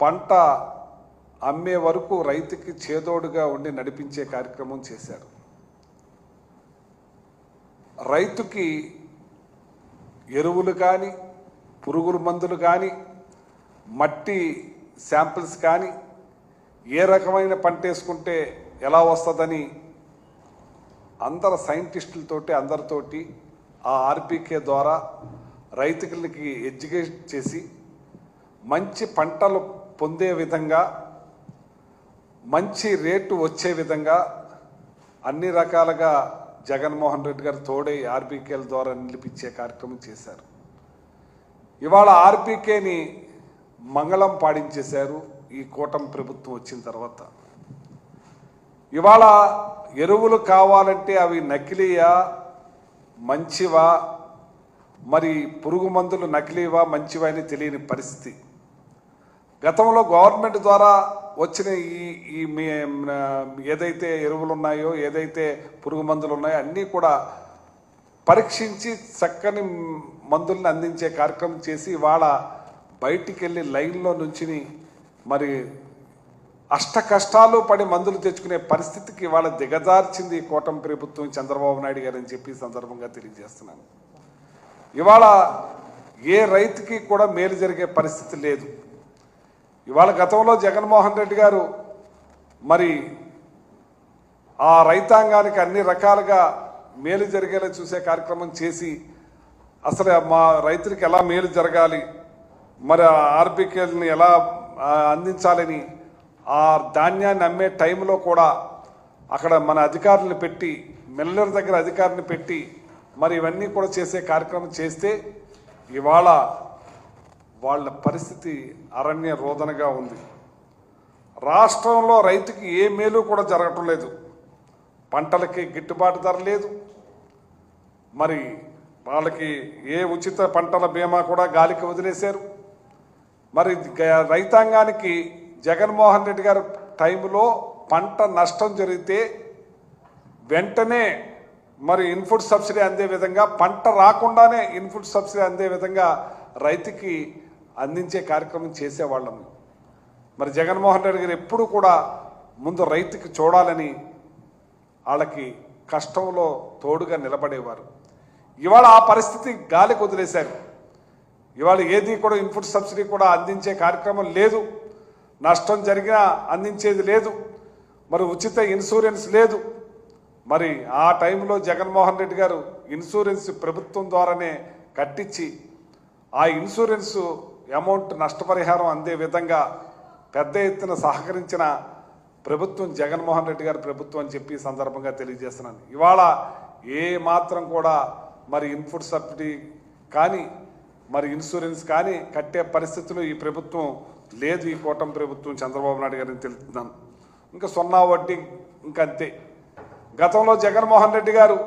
పంట అమ్మే వరకు రైతుకి చేదోడుగా ఉండి నడిపించే కార్యక్రమం చేశారు. రైతుకి ఎరువులు కానీ పురుగుల మందులు కానీ మట్టి శాంపిల్స్ కానీ ఏ రకమైన పంట వేసుకుంటే ఎలా వస్తుందని అందరు సైంటిస్టులతోటి అందరితోటి ఆ ఆర్పీకే ద్వారా రైతులకి ఎడ్యుకేట్ చేసి మంచి పంటలు పొందే విధంగా మంచి రేటు వచ్చే విధంగా అన్ని రకాలుగా జగన్మోహన్ రెడ్డి గారు తోడై ఆర్బీకేల ద్వారా నిలిపించే కార్యక్రమం చేశారు. ఇవాళ ఆర్బీకేని మంగళం పాడించేశారు ఈ కూటమి ప్రభుత్వం వచ్చిన తర్వాత. ఇవాళ ఎరువులు కావాలంటే అవి నకిలీయా మంచివా? మరి పురుగు మందులు నకిలీవా మంచివా అని తెలియని పరిస్థితి. గతంలో గవర్నమెంట్ ద్వారా వచ్చిన ఈ ఈ మీ ఏదైతే ఎరువులు ఉన్నాయో ఏదైతే పురుగు మందులు ఉన్నాయో అన్నీ కూడా పరీక్షించి చక్కని మందుల్ని అందించే కార్యక్రమం చేసి ఇవాళ బయటికి వెళ్ళి లైన్లో నుంచి మరి అష్ట కష్టాలు పడి మందులు తెచ్చుకునే పరిస్థితికి ఇవాళ దిగజార్చింది కూటమి ప్రభుత్వం చంద్రబాబు నాయుడు గారు అని చెప్పి సందర్భంగా తెలియజేస్తున్నాను. ఇవాళ ఏ రైతుకి కూడా మేలు జరిగే పరిస్థితి లేదు. ఇవాళ గతంలో జగన్మోహన్ రెడ్డి గారు మరి ఆ రైతాంగానికి అన్ని రకాలుగా మేలు జరిగేలా చూసే కార్యక్రమం చేసి అసలు మా రైతులకి ఎలా మేలు జరగాలి మరి ఆర్బికేల్ని ఎలా అందించాలని ఆ ధాన్యాన్ని అమ్మే టైంలో కూడా అక్కడ మన అధికారులను పెట్టి మిల్లర్ దగ్గర అధికారిని పెట్టి మరి ఇవన్నీ కూడా చేసే కార్యక్రమం చేస్తే ఇవాళ వాళ్ళ పరిస్థితి అరణ్య రోదనగా ఉంది. రాష్ట్రంలో రైతుకి ఏ మేలు కూడా జరగటం లేదు. పంటలకి గిట్టుబాటు ధర లేదు. మరి వాళ్ళకి ఏ ఉచిత పంటల బీమా కూడా గాలికి వదిలేశారు. మరి గ- రైతాంగానికి జగన్మోహన్ రెడ్డి గారి టైంలో పంట నష్టం జరిగితే వెంటనే మరి ఇన్పుట్ సబ్సిడీ అందే విధంగా పంట రాకుండానే ఇన్పుట్ సబ్సిడీ అందే విధంగా రైతుకి అందించే కార్యక్రమం చేసేవాళ్ళం. మరి జగన్మోహన్ రెడ్డి గారు ఎప్పుడు కూడా ముందు రైతుకి చూడాలని వాళ్ళకి కష్టంలో తోడుగా నిలబడేవారు. ఇవాళ ఆ పరిస్థితి గాలికి వదిలేశారు. ఇవాళ ఏది కూడా ఇన్పుట్ సబ్సిడీ కూడా అందించే కార్యక్రమం లేదు. నష్టం జరిగినా అందించేది లేదు. మరి ఉచిత ఇన్సూరెన్స్ లేదు. మరి ఆ టైంలో జగన్మోహన్ రెడ్డి గారు ఇన్సూరెన్స్ ప్రభుత్వం ద్వారానే కట్టించి ఆ ఇన్సూరెన్స్ అమౌంట్ నష్టపరిహారం అందే విధంగా పెద్ద ఎత్తున సహకరించిన ప్రభుత్వం జగన్మోహన్ రెడ్డి గారి ప్రభుత్వం అని చెప్పి సందర్భంగా తెలియజేస్తున్నాను. ఇవాళ ఏ మాత్రం కూడా మరి ఇన్పుట్ సబ్సిడీ కానీ మరి ఇన్సూరెన్స్ కానీ కట్టే పరిస్థితులు ఈ ప్రభుత్వం లేదు. ఈ కూటమి ప్రభుత్వం చంద్రబాబు నాయుడు గారిని తెలుపుతున్నాను. ఇంకా సున్నా వడ్డీ ఇంకంతే. అంతే గతంలో జగన్మోహన్ రెడ్డి గారు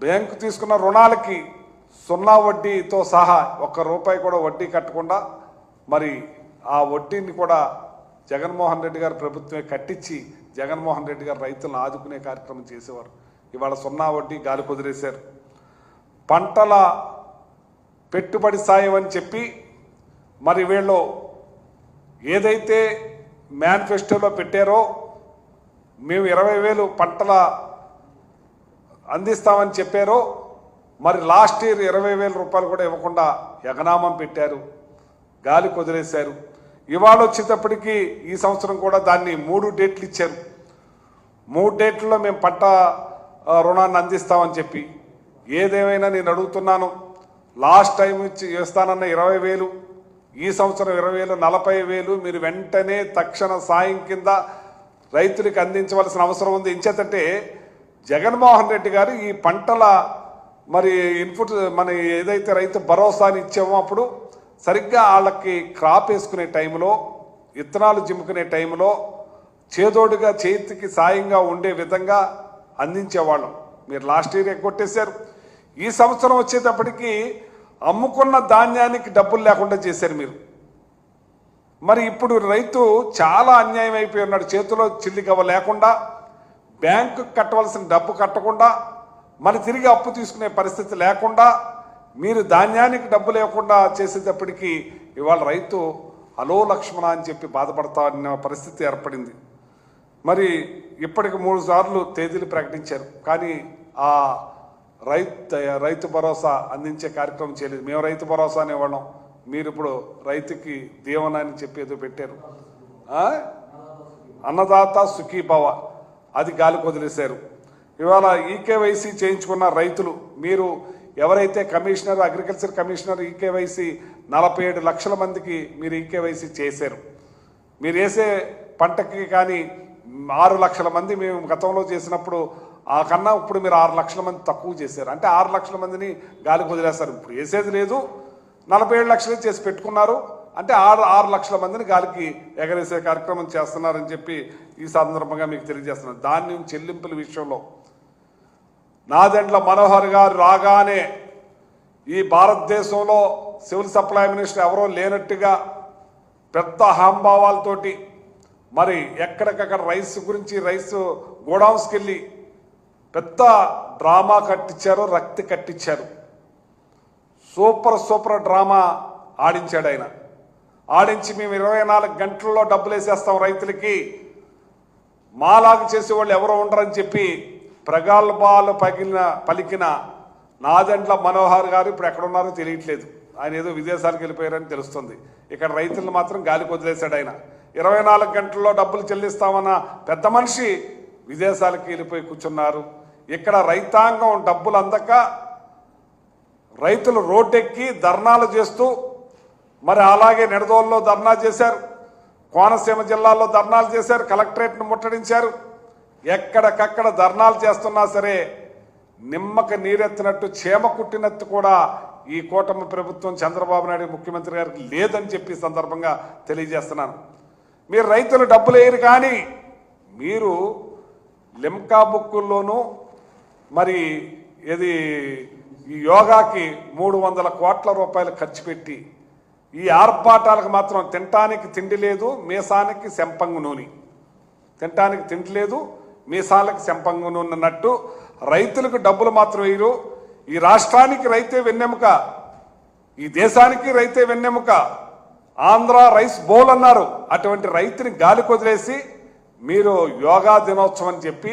బ్యాంకు తీసుకున్న రుణాలకి సున్నా వడ్డీతో సహా ఒక్క రూపాయి కూడా వడ్డీ కట్టకుండా మరి ఆ వడ్డీని కూడా జగన్మోహన్ రెడ్డి గారు ప్రభుత్వమే కట్టించి జగన్మోహన్ రెడ్డి గారు రైతులను ఆదుకునే కార్యక్రమం చేసేవారు. ఇవాళ సున్నా వడ్డీ గాలి కుదిరేశారు. పంటల పెట్టుబడి సాయం అని చెప్పి మరి వీళ్ళు ఏదైతే మేనిఫెస్టోలో పెట్టారో మేము ఇరవై వేలు పంటల అందిస్తామని చెప్పారో మరి లాస్ట్ ఇయర్ ఇరవై వేల రూపాయలు కూడా ఇవ్వకుండా ఎగనామం పెట్టారు. గాలి కుదిరేశారు ఇవాళ వచ్చేటప్పటికి ఈ సంవత్సరం కూడా దాన్ని మూడు డేట్లు ఇచ్చారు. మూడు డేట్లలో మేము పంట రుణాన్ని అందిస్తామని చెప్పి. ఏదేమైనా నేను అడుగుతున్నాను. లాస్ట్ టైం ఇచ్చి ఇస్తానన్న ఇరవై వేలు ఈ సంవత్సరం ఇరవై వేలు నలభై వేలు మీరు వెంటనే తక్షణ సాయం కింద రైతులకు అందించవలసిన అవసరం ఉంది. ఇంచేతంటే జగన్మోహన్ రెడ్డి గారు ఈ పంటల మరి ఇన్పుట్ మన ఏదైతే రైతు భరోసాని ఇచ్చామో అప్పుడు సరిగ్గా వాళ్ళకి క్రాప్ వేసుకునే టైంలో విత్తనాలు జిమ్ముకునే టైంలో చేదోడుగా చేతికి సాయంగా ఉండే విధంగా అందించేవాళ్ళం. మీరు లాస్ట్ ఇయర్ ఎగ్గొట్టేశారు. ఈ సంవత్సరం వచ్చేటప్పటికి అమ్ముకున్న ధాన్యానికి డబ్బులు లేకుండా చేశారు మీరు. మరి ఇప్పుడు రైతు చాలా అన్యాయం అయిపోయి ఉన్నాడు. చేతిలో చిల్లిగవ్వ లేకుండా బ్యాంకు కట్టవలసిన డబ్బు కట్టకుండా మరి తిరిగి అప్పు తీసుకునే పరిస్థితి లేకుండా మీరు ధాన్యానికి డబ్బు లేకుండా చేసేటప్పటికీ ఇవాళ రైతు అలో లక్ష్మణ అని చెప్పి బాధపడతా అన్న పరిస్థితి ఏర్పడింది. మరి ఇప్పటికి మూడు సార్లు తేదీలు ప్రకటించారు. కానీ ఆ రైతు రైతు భరోసా అందించే కార్యక్రమం చేయలేదు. మేము రైతు భరోసా అనేవాళ్ళం. మీరు ఇప్పుడు రైతుకి దీవన అని చెప్పి ఏదో పెట్టారు. అన్నదాత సుఖీభవ. అది గాలికి వదిలేశారు. ఇవాళ ఈకేవైసీ చేయించుకున్న రైతులు మీరు ఎవరైతే కమిషనర్ అగ్రికల్చర్ కమిషనర్ ఈకేవైసీ నలభై ఏడు లక్షల మందికి మీరు ఈకేవైసీ చేశారు. మీరు వేసే పంటకి కానీ ఆరు లక్షల మంది మేము గతంలో చేసినప్పుడు ఆ కన్నా ఇప్పుడు మీరు ఆరు లక్షల మంది తక్కువ చేశారు. అంటే ఆరు లక్షల మందిని గాలికి వదిలేస్తారు. ఇప్పుడు వేసేది లేదు. నలభై ఏడు లక్షలే చేసి పెట్టుకున్నారు. అంటే ఆరు ఆరు లక్షల మందిని గాలికి ఎగరేసే కార్యక్రమం చేస్తున్నారని చెప్పి ఈ సందర్భంగా మీకు తెలియజేస్తున్నారు ధాన్యం చెల్లింపుల విషయంలో నాదెండ్ల మనోహర్ గారు రాగానే ఈ భారతదేశంలో సివిల్ సప్లై మినిస్టర్ ఎవరో లేనట్టుగా పెద్ద హాంభావాలతోటి మరి ఎక్కడికక్కడ రైస్ గురించి రైస్ గోడౌన్స్కి వెళ్ళి పెద్ద డ్రామా కట్టించారు రక్తి కట్టించారు. సూపర్ సూపర్ డ్రామా ఆడించాడు ఆయన. ఆడించి మేము ఇరవై నాలుగు గంటల్లో డబ్బులు వేసేస్తాం రైతులకి. మాలాగా చేసే వాళ్ళు ఎవరో ఉండరని చెప్పి ప్రగల్భాలు పగిలిన పలికిన నాదెండ్ల మనోహర్ గారు ఇప్పుడు ఎక్కడున్నారో తెలియట్లేదు. ఆయన ఏదో విదేశాలకు వెళ్ళిపోయారని తెలుస్తుంది. ఇక్కడ రైతులను మాత్రం గాలికి వదిలేశాడు ఆయన. ఇరవై నాలుగు గంటల్లో డబ్బులు చెల్లిస్తామన్న పెద్ద మనిషి విదేశాలకు వెళ్ళిపోయి కూర్చున్నారు. ఇక్కడ రైతాంగం డబ్బులు అందక రైతులు రోడ్డెక్కి ధర్నాలు చేస్తూ మరి అలాగే నిడదోల్లో ధర్నా చేశారు. కోనసీమ జిల్లాలో ధర్నాలు చేశారు. కలెక్టరేట్ను ముట్టడించారు. ఎక్కడికక్కడ ధర్నాలు చేస్తున్నా సరే నిమ్మక నీరెత్తినట్టు చేమ కుట్టినట్టు కూడా ఈ కూటమి ప్రభుత్వం చంద్రబాబు నాయుడు ముఖ్యమంత్రి గారికి లేదని చెప్పి సందర్భంగా తెలియజేస్తున్నాను. మీరు రైతులు డబ్బులు వేయరు కానీ మీరు లిమ్కా బుక్కుల్లోనూ మరి ఇది ఈ యోగాకి మూడు వందల కోట్ల రూపాయలు ఖర్చు పెట్టి ఈ ఆర్భాటాలకు మాత్రం తినటానికి తిండి లేదు మీసానికి శంపంగు నూనె. తినటానికి తిండి లేదు మీసాలకు సెంపంగు నూనె రైతులకు డబ్బులు మాత్రం వేయరు ఈ రాష్ట్రానికి రైతే వెన్నెముక ఈ దేశానికి రైతే వెన్నెముక. ఆంధ్ర రైస్ బౌల్ అన్నారు. అటువంటి రైతుని గాలి కొదిలేసి మీరు యోగా దినోత్సవం అని చెప్పి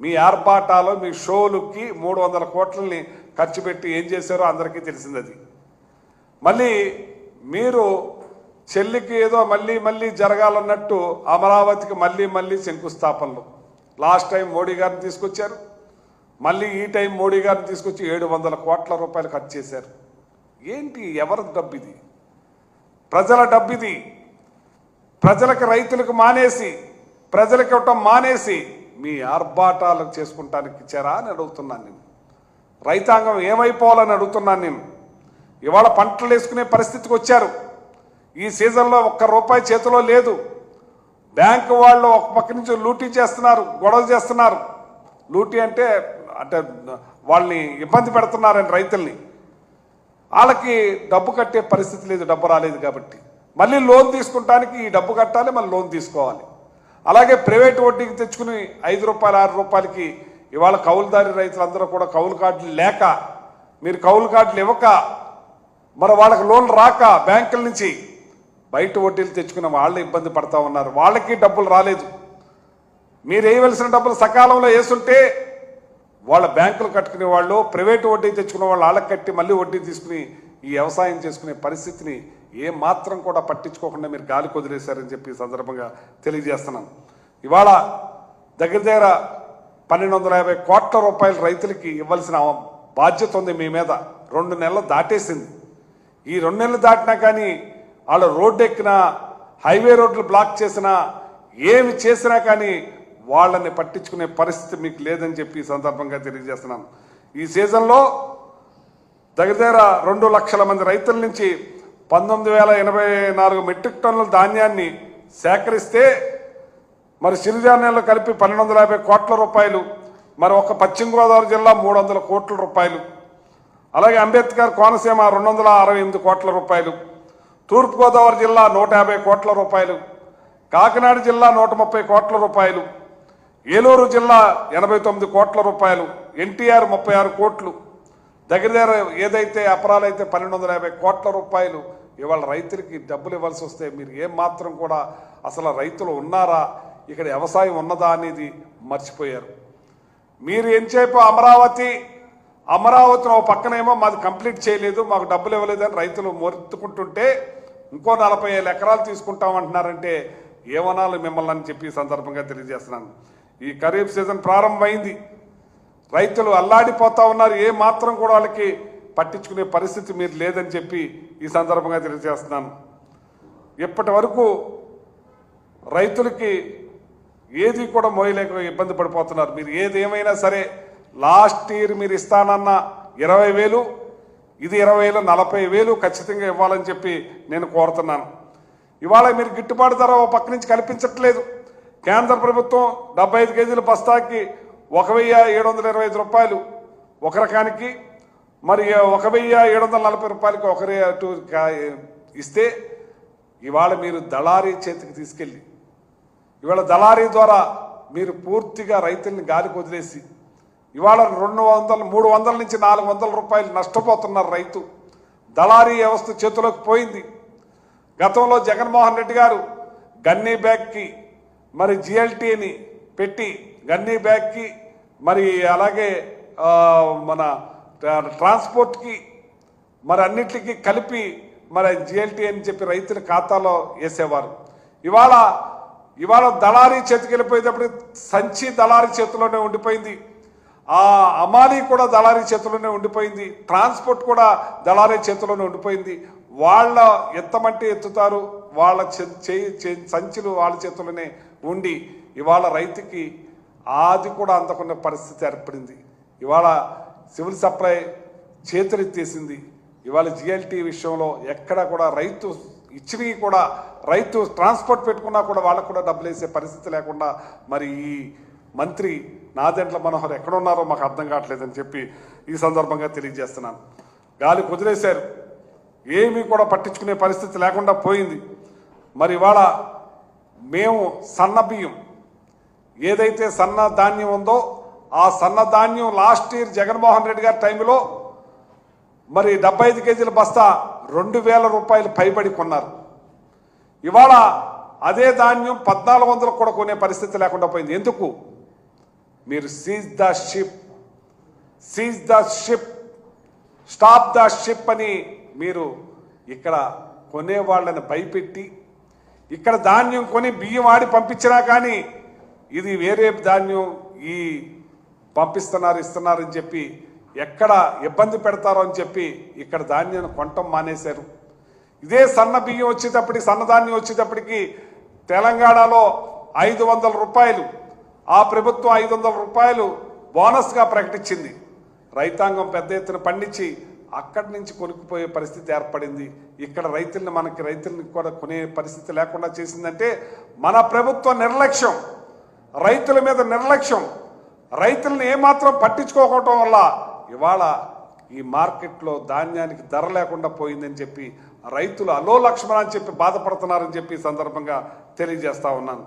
మీ ఆర్భాటాలు మీ షోలుకి మూడు వందల కోట్లని ఖర్చు పెట్టి ఏం చేశారో అందరికీ తెలిసింది అది. మళ్ళీ మీరు చెల్లికి ఏదో మళ్ళీ మళ్ళీ జరగాలన్నట్టు అమరావతికి మళ్ళీ మళ్ళీ శంకుస్థాపనలు. లాస్ట్ టైం మోడీ గారిని తీసుకొచ్చారు. మళ్ళీ ఈ టైం మోడీ గారిని తీసుకొచ్చి ఏడు వందల కోట్ల రూపాయలు ఖర్చు చేశారు. ఏంటి ఎవరి డబ్బు ఇది ప్రజల డబ్బు ఇది ప్రజలకు రైతులకు మానేసి ప్రజలకు ఇవ్వటం మానేసి మీ ఆర్భాటాలు చేసుకుంటానికి ఇచ్చారా అని అడుగుతున్నాను నేను. రైతాంగం ఏమైపోవాలని అడుగుతున్నాను నేను. ఇవాళ పంటలు వేసుకునే పరిస్థితికి వచ్చారు. ఈ సీజన్లో ఒక్క రూపాయి చేతిలో లేదు. బ్యాంకు వాళ్ళు ఒక పక్క నుంచి లూటీ చేస్తున్నారు గొడవ చేస్తున్నారు. లూటీ అంటే అంటే వాళ్ళని ఇబ్బంది పెడుతున్నారని రైతుల్ని. వాళ్ళకి డబ్బు కట్టే పరిస్థితి లేదు డబ్బు రాలేదు కాబట్టి. మళ్ళీ లోన్ తీసుకుంటానికి ఈ డబ్బు కట్టాలి మళ్ళీ లోన్ తీసుకోవాలి. అలాగే ప్రైవేట్ వడ్డీకి తెచ్చుకుని ఐదు రూపాయలు ఆరు రూపాయలకి ఇవాళ కౌలుదారి రైతులందరూ కూడా కౌలు కార్డులు లేక మీరు కౌలు కార్డులు ఇవ్వక మరి వాళ్ళకి లోన్ రాక బ్యాంకుల నుంచి బయట వడ్డీలు తెచ్చుకున్న వాళ్ళు ఇబ్బంది పడతా ఉన్నారు. వాళ్ళకి డబ్బులు రాలేదు. మీరు వేయవలసిన డబ్బులు సకాలంలో వేసుంటే వాళ్ళ బ్యాంకులు కట్టుకునే వాళ్ళు ప్రైవేటు వడ్డీ తెచ్చుకునే వాళ్ళు వాళ్ళకి కట్టి మళ్ళీ వడ్డీ తీసుకుని ఈ వ్యవసాయం చేసుకునే పరిస్థితిని ఏ మాత్రం కూడా పట్టించుకోకుండా మీరు గాలి కుదిరేశారని చెప్పి సందర్భంగా తెలియజేస్తున్నాం. ఇవాళ దగ్గర దగ్గర పన్నెండు వందల యాభై కోట్ల రూపాయలు రైతులకి ఇవ్వాల్సిన బాధ్యత ఉంది మీ మీద. రెండు నెలలు దాటేసింది. ఈ రెండు నెలలు దాటినా కానీ వాళ్ళు రోడ్డు ఎక్కినా హైవే రోడ్లు బ్లాక్ చేసినా ఏమి చేసినా కానీ వాళ్ళని పట్టించుకునే పరిస్థితి మీకు లేదని చెప్పి ఈ సందర్భంగా తెలియజేస్తున్నాను. ఈ సీజన్లో దగ్గర దగ్గర రెండు లక్షల మంది రైతుల నుంచి పంతొమ్మిది వేల ఎనభై నాలుగు మెట్రిక్ టన్నుల ధాన్యాన్ని సేకరిస్తే మరి సిరిధాన్యాల్లో కలిపి పన్నెండు వందల యాభై కోట్ల రూపాయలు మరి ఒక పశ్చిమ గోదావరి జిల్లా మూడు వందల కోట్ల రూపాయలు అలాగే అంబేద్కర్ కోనసీమ రెండు వందల అరవై ఎనిమిది కోట్ల రూపాయలు తూర్పుగోదావరి జిల్లా నూట యాభై కోట్ల రూపాయలు కాకినాడ జిల్లా నూట ముప్పై కోట్ల రూపాయలు ఏలూరు జిల్లా ఎనభై తొమ్మిది కోట్ల రూపాయలు ఎన్టీఆర్ ముప్పై ఆరు కోట్లు దగ్గర దగ్గర ఏదైతే అపరాలైతే పన్నెండు వందల యాభై కోట్ల రూపాయలు ఇవాళ రైతులకి డబ్బులు ఇవ్వాల్సి వస్తే మీరు ఏం మాత్రం కూడా అసలు రైతులు ఉన్నారా? ఇక్కడ వ్యవసాయం ఉన్నదా అనేది మర్చిపోయారు. మీరు ఎంతసేపు అమరావతి అమరావతిలో ఒక పక్కనేమో మాది కంప్లీట్ చేయలేదు మాకు డబ్బులు ఇవ్వలేదని రైతులు మొత్తుకుంటుంటే ఇంకో నలభై ఏళ్ళు ఎకరాలు తీసుకుంటామంటున్నారంటే ఏమనాలి మిమ్మల్ని అని చెప్పి సందర్భంగా తెలియజేస్తున్నాను. ఈ ఖరీఫ్ సీజన్ ప్రారంభమైంది. రైతులు అల్లాడిపోతా ఉన్నారు. ఏ మాత్రం కూడా వాళ్ళకి పట్టించుకునే పరిస్థితి మీరు లేదని చెప్పి ఈ సందర్భంగా తెలియజేస్తున్నాను. ఇప్పటి వరకు రైతులకి ఏది కూడా మోయలేక ఇబ్బంది పడిపోతున్నారు. మీరు ఏది ఏమైనా సరే లాస్ట్ ఇయర్ మీరు ఇస్తానన్న ఇరవై వేలు ఇది ఇరవై వేలు నలభై వేలు ఖచ్చితంగా ఇవ్వాలని చెప్పి నేను కోరుతున్నాను. ఇవాళ మీరు గిట్టుబాటు ధర ఓ పక్క నుంచి కల్పించట్లేదు. కేంద్ర ప్రభుత్వం డెబ్బై ఐదు కేజీల బస్తాకి ఒక వెయ్యి ఏడు వందల ఇరవై ఐదు రూపాయలు ఒక రకానికి మరి ఒక వెయ్యి ఏడు వందల నలభై రూపాయలకి ఒకరి అటు ఇస్తే ఇవాళ మీరు దళారీ చేతికి తీసుకెళ్ళి ఇవాళ దళారీ ద్వారా మీరు పూర్తిగా రైతుల్ని గాలికి వదిలేసి ఇవాళ రెండు వందల మూడు వందల నుంచి నాలుగు వందల రూపాయలు నష్టపోతున్నారు రైతు. దళారీ వ్యవస్థ చేతిలోకి పోయింది. గతంలో జగన్మోహన్ రెడ్డి గారు గన్నీ బ్యాగ్కి మరి జిఎల్టీని పెట్టి గన్నీ బ్యాగ్కి మరి అలాగే మన ట్రాన్స్పోర్ట్కి మరి అన్నిటికీ కలిపి మరి జిఎల్టీ అని చెప్పి రైతుల ఖాతాలో వేసేవారు. ఇవాళ ఇవాళ దళారీ చేతికి వెళ్ళిపోయేటప్పుడు సంచి దళారీ చేతిలోనే ఉండిపోయింది. ఆ అమానీ కూడా దళారీ చేతిలోనే ఉండిపోయింది. ట్రాన్స్పోర్ట్ కూడా దళారీ చేతిలోనే ఉండిపోయింది. వాళ్ళ ఎత్తమంటే ఎత్తుతారు వాళ్ళ చే- చేయి చే- సంచులు వాళ్ళ చేతిలోనే ఉండి ఇవాళ రైతుకి ఆది కూడా అందకున్న పరిస్థితి ఏర్పడింది. ఇవాళ సివిల్ సప్లై చేతులెత్తేసింది. ఇవాళ జిఎల్టీ విషయంలో ఎక్కడ కూడా రైతు ఇచ్చినవి కూడా రైతు ట్రాన్స్పోర్ట్ పెట్టుకున్నా కూడా వాళ్ళకు కూడా డబ్బులు వేసే పరిస్థితి లేకుండా మరి ఈ మంత్రి నాదెండ్ల మనోహర్ ఎక్కడున్నారో మాకు అర్థం కావట్లేదని చెప్పి ఈ సందర్భంగా తెలియజేస్తున్నాను. గాలి కుదిరేశారు. ఏమీ కూడా పట్టించుకునే పరిస్థితి లేకుండా పోయింది. మరి ఇవాళ మేము సన్న బియ్యం. ఏదైతే సన్న ధాన్యం ఉందో ఆ సన్న ధాన్యం లాస్ట్ ఇయర్ జగన్మోహన్ రెడ్డి గారి టైంలో మరి డెబ్బై ఐదు కేజీల బస్తా రెండు వేల రూపాయలు పైబడి కొన్నారు. ఇవాళ అదే ధాన్యం పద్నాలుగు వందలకు కూడా కొనే పరిస్థితి లేకుండా పోయింది. ఎందుకు? మీరు seize the ship seize the ship stop the ship అని మీరు ఇక్కడ కొనే వాళ్ళని భయపెట్టి ఇక్కడ ధాన్యం కొని బియ్యం ఆడి పంపించినా కానీ ఇది వేరే ధాన్యం ఈ పంపిస్తున్నారు ఇస్తున్నారని చెప్పి ఎక్కడ ఇబ్బంది పెడతారో అని చెప్పి ఇక్కడ ధాన్యాన్ని కొనటం మానేశారు. ఇదే సన్న బియ్యం వచ్చేటప్పటికి సన్నధాన్యం వచ్చేటప్పటికి తెలంగాణలో ఐదు వందల రూపాయలు ఆ ప్రభుత్వం ఐదు వందల రూపాయలు బోనస్గా ప్రకటించింది. రైతాంగం పెద్ద ఎత్తున పండించి అక్కడి నుంచి కొనుక్కుపోయే పరిస్థితి ఏర్పడింది. ఇక్కడ రైతుల్ని మనకి రైతులను కూడా కొనే పరిస్థితి లేకుండా చేసిందంటే మన ప్రభుత్వ నిర్లక్ష్యం రైతుల మీద నిర్లక్ష్యం. రైతులను ఏమాత్రం పట్టించుకోకపోవటం వల్ల ఇవాళ ఈ మార్కెట్లో ధాన్యానికి ధర లేకుండా పోయిందని చెప్పి రైతులు అలో లక్ష్మణ అని చెప్పి బాధపడుతున్నారని చెప్పి సందర్భంగా తెలియజేస్తా ఉన్నాను.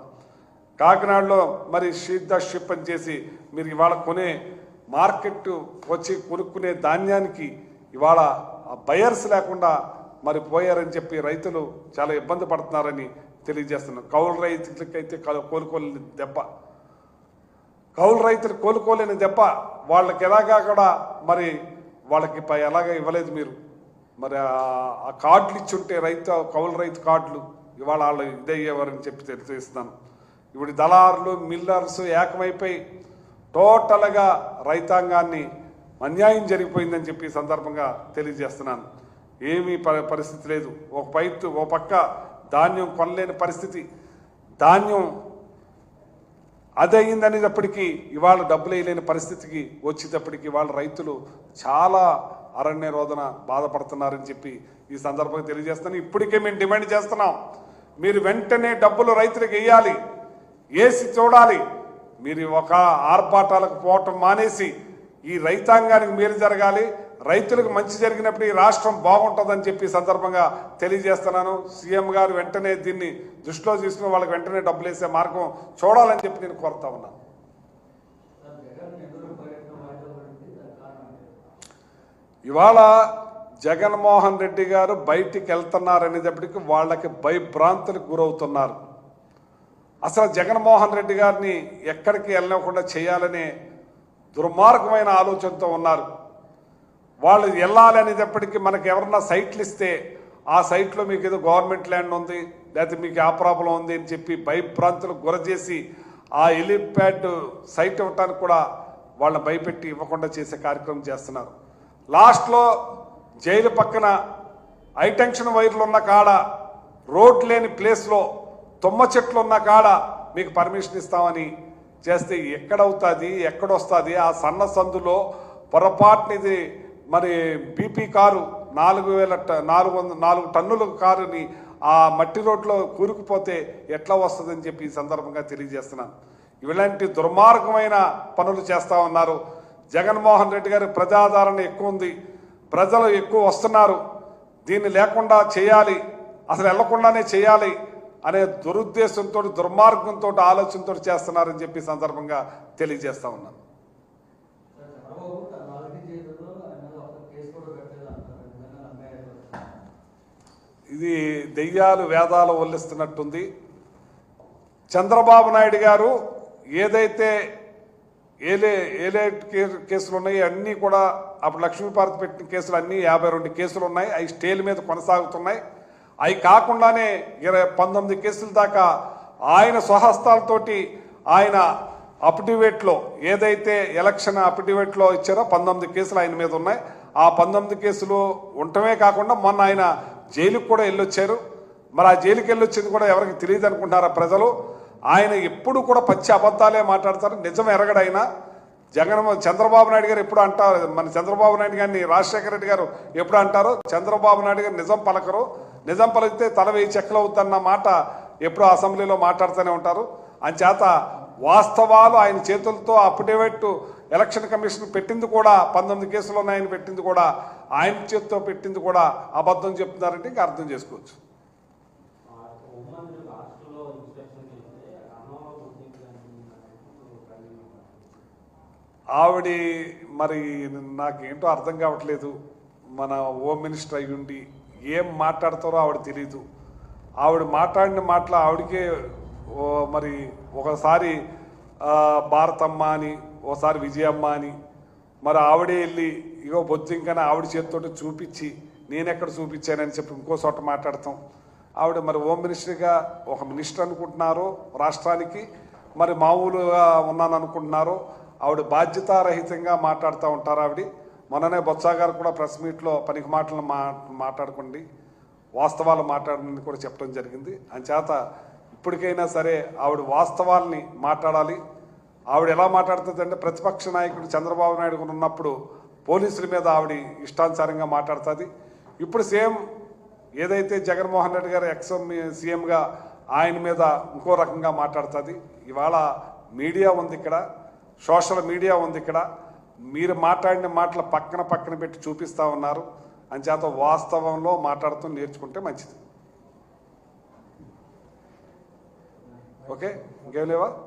కాకినాడలో మరి షీట్ ద షిప్ అని చేసి మీరు ఇవాళ కొనే మార్కెట్ వచ్చి కొనుక్కునే ధాన్యానికి ఇవాళ బయర్స్ లేకుండా మరి పోయారని చెప్పి రైతులు చాలా ఇబ్బంది పడుతున్నారని తెలియజేస్తున్నారు కౌలు రైతులకైతే కోలుకోలేని దెబ్బ. కౌలు రైతులు కోలుకోలేని దెబ్బ వాళ్ళకి ఎలాగా కూడా మరి వాళ్ళకి ఎలాగ ఇవ్వలేదు మీరు. మరి ఆ- ఆ కార్డులు ఇచ్చుంటే రైతు కౌలు రైతు కార్డులు ఇవాళ వాళ్ళు ఇదయ్యేవారని చెప్పి తెలియజేస్తున్నాను. ఇప్పుడు దళారులు మిల్లర్స్ ఏకమైపోయి టోటల్గా రైతాంగాన్ని అన్యాయం జరిగిపోయిందని చెప్పి సందర్భంగా తెలియజేస్తున్నాను. ఏమీ ప- పరిస్థితి లేదు. ఒక పైతు ఓ పక్క ధాన్యం కొనలేని పరిస్థితి. ధాన్యం అది అయిందనేటప్పటికీ ఇవాళ డబ్బులు వేయలేని పరిస్థితికి వచ్చేటప్పటికి ఇవాళ రైతులు చాలా అరణ్య రోధన బాధపడుతున్నారని చెప్పి ఈ సందర్భంగా తెలియజేస్తున్నాను. ఇప్పటికే మేము డిమాండ్ చేస్తున్నాం. మీరు వెంటనే డబ్బులు రైతులకు వేయాలి. వేసి చూడాలి. మీరు ఒక ఆర్పాటాలకు పోవటం మానేసి ఈ రైతాంగానికి మేలు జరగాలి. రైతులకు మంచి జరిగినప్పుడు ఈ రాష్ట్రం బాగుంటుందని చెప్పి సందర్భంగా తెలియజేస్తున్నాను. సీఎం గారు వెంటనే దీన్ని దృష్టిలో తీసుకుని వాళ్ళకి వెంటనే డబ్బులు వేసే మార్గం చూడాలని చెప్పి నేను కోరుతా ఉన్నాను ఇవాళ జగన్మోహన్ రెడ్డి గారు బయటికి వెళ్తున్నారనేటప్పటికి వాళ్ళకి భయభ్రాంతులకు గురవుతున్నారు. అసలు జగన్మోహన్ రెడ్డి గారిని ఎక్కడికి వెళ్ళకుండా చేయాలనే దుర్మార్గమైన ఆలోచనతో ఉన్నారు. వాళ్ళు వెళ్ళాలి అనేటప్పటికీ మనకు ఎవరన్నా సైట్లు ఇస్తే ఆ సైట్లో మీకు ఏదో గవర్నమెంట్ ల్యాండ్ ఉంది లేకపోతే మీకు ఆ ప్రాబ్లం ఉంది అని చెప్పి భయభ్రాంతులకు గురచేసి ఆ ఎలిప్యాడ్ సైట్ ఇవ్వటానికి కూడా వాళ్ళని భయపెట్టి ఇవ్వకుండా చేసే కార్యక్రమం చేస్తున్నారు. లాస్ట్లో జైలు పక్కన హైటెన్షన్ వైర్లు ఉన్న కాడ రోడ్ లేని ప్లేస్లో తుమ్మ చెట్లు ఉన్న కాడ మీకు పర్మిషన్ ఇస్తామని చేస్తే ఎక్కడవుతుంది ఎక్కడొస్తుంది? ఆ సన్న సందులో పొరపాటునిది మరి బీపీ కారు నాలుగు వేల ట- నాలుగు వంద నాలుగు టన్నుల కారుని ఆ మట్టి రోడ్లో కూరుకుపోతే ఎట్లా వస్తుందని చెప్పి ఈ సందర్భంగా తెలియజేస్తున్నాను. ఇలాంటి దుర్మార్గమైన పనులు చేస్తా ఉన్నారు. జగన్మోహన్ రెడ్డి గారి ప్రజాదరణ ఎక్కువ ఉంది. ప్రజలు ఎక్కువ వస్తున్నారు. దీన్ని లేకుండా చేయాలి. అసలు వెళ్ళకుండానే చేయాలి. అనే దురుద్దేశంతో దుర్మార్గంతో ఆలోచనతో చేస్తున్నారని చెప్పి సందర్భంగా తెలియజేస్తా ఉన్నాను ఇది దెయ్యాలు వేదాలు వల్లిస్తున్నట్టుంది. చంద్రబాబు నాయుడు గారు ఏదైతే ఏలే ఏలే కేసులు ఉన్నాయి అన్నీ కూడా అప్పుడు లక్ష్మీపార్తి పెట్టిన కేసులు అన్నీ యాభై రెండు కేసులు ఉన్నాయి. అవి స్టేల్ మీద కొనసాగుతున్నాయి. అవి కాకుండానే ఇరవై పంతొమ్మిది కేసుల దాకా ఆయన స్వహస్తాలతోటి ఆయన అఫిడవిట్లో ఏదైతే ఎలక్షన్ అఫిడవిట్లో ఇచ్చారో పంతొమ్మిది కేసులు ఆయన మీద ఉన్నాయి. ఆ పంతొమ్మిది కేసులు ఉండటమే కాకుండా మొన్న ఆయన జైలుకు కూడా వెళ్ళొచ్చారు. మరి ఆ జైలుకి వెళ్ళొచ్చింది కూడా ఎవరికి తెలియదు అనుకుంటున్నారా ప్రజలు? ఆయన ఎప్పుడు కూడా పచ్చి అబద్ధాలే మాట్లాడతారు. నిజం ఎరగడైనా జగన్ చంద్రబాబు నాయుడు గారు ఎప్పుడు అంటారు? మన చంద్రబాబు నాయుడు గారిని రాజశేఖర రెడ్డి గారు ఎప్పుడు అంటారు? చంద్రబాబు నాయుడు గారు నిజం పలకరు. నిజం పలికితే తల వేయి చెక్కలు అవుతున్న మాట ఎప్పుడు అసెంబ్లీలో మాట్లాడుతూనే ఉంటారు. అంచేత వాస్తవాలు ఆయన చేతులతో అఫిడవిట్ ఎలక్షన్ కమిషన్ పెట్టింది కూడా పంతొమ్మిది కేసులు ఉన్నాయని పెట్టింది కూడా ఆయన చేతితో పెట్టింది కూడా అబద్ధం చెప్తున్నారంటే ఇంకా అర్థం చేసుకోవచ్చు. ఆవిడ మరి నాకేంటో అర్థం కావట్లేదు. మన హోమ్ మినిస్టర్ అయ్యుండి ఉండి ఏం మాట్లాడతారో ఆవిడ తెలీదు. ఆవిడ మాట్లాడిన మాటలు ఆవిడకే ఓ మరి ఒకసారి భారతమ్మ అని ఒకసారి విజయమ్మ అని మరి ఆవిడే వెళ్ళి ఇగో బొజ్జింకని ఆవిడ చేతితో చూపించి నేనెక్కడ చూపించానని చెప్పి ఇంకో చోట మాట్లాడతాం. ఆవిడ మరి హోమ్ మినిస్టర్గా ఒక మినిస్టర్ అనుకుంటున్నారో రాష్ట్రానికి మరి మామూలుగా ఉన్నాను అనుకుంటున్నారో ఆవిడ బాధ్యతారహితంగా మాట్లాడుతూ ఉంటారు ఆవిడ. మొన్ననే బొత్స గారు కూడా ప్రెస్ మీట్లో పనికి మాటలు మా మాట్లాడుకోండి. వాస్తవాలు మాట్లాడని కూడా చెప్పడం జరిగింది. అంచేత ఇప్పటికైనా సరే ఆవిడ వాస్తవాల్ని మాట్లాడాలి. ఆవిడ ఎలా మాట్లాడుతుందంటే ప్రతిపక్ష నాయకుడు చంద్రబాబు నాయుడు ఉన్నప్పుడు పోలీసుల మీద ఆవిడ ఇష్టానుసారంగా మాట్లాడుతుంది. ఇప్పుడు సేమ్ ఏదైతే జగన్మోహన్ రెడ్డి గారు ఎక్స్ సీఎంగా ఆయన మీద ఇంకో రకంగా మాట్లాడుతుంది. ఇవాళ మీడియా ఉంది ఇక్కడ. సోషల్ మీడియా ఉంది ఇక్కడ. మీరు మాట్లాడిన మాటలు పక్కన పక్కన పెట్టి చూపిస్తా ఉన్నారు. అంచేత వాస్తవంలో మాట్లాడుతూ నేర్చుకుంటే మంచిది. ఓకే? ఇంకేం లేవా?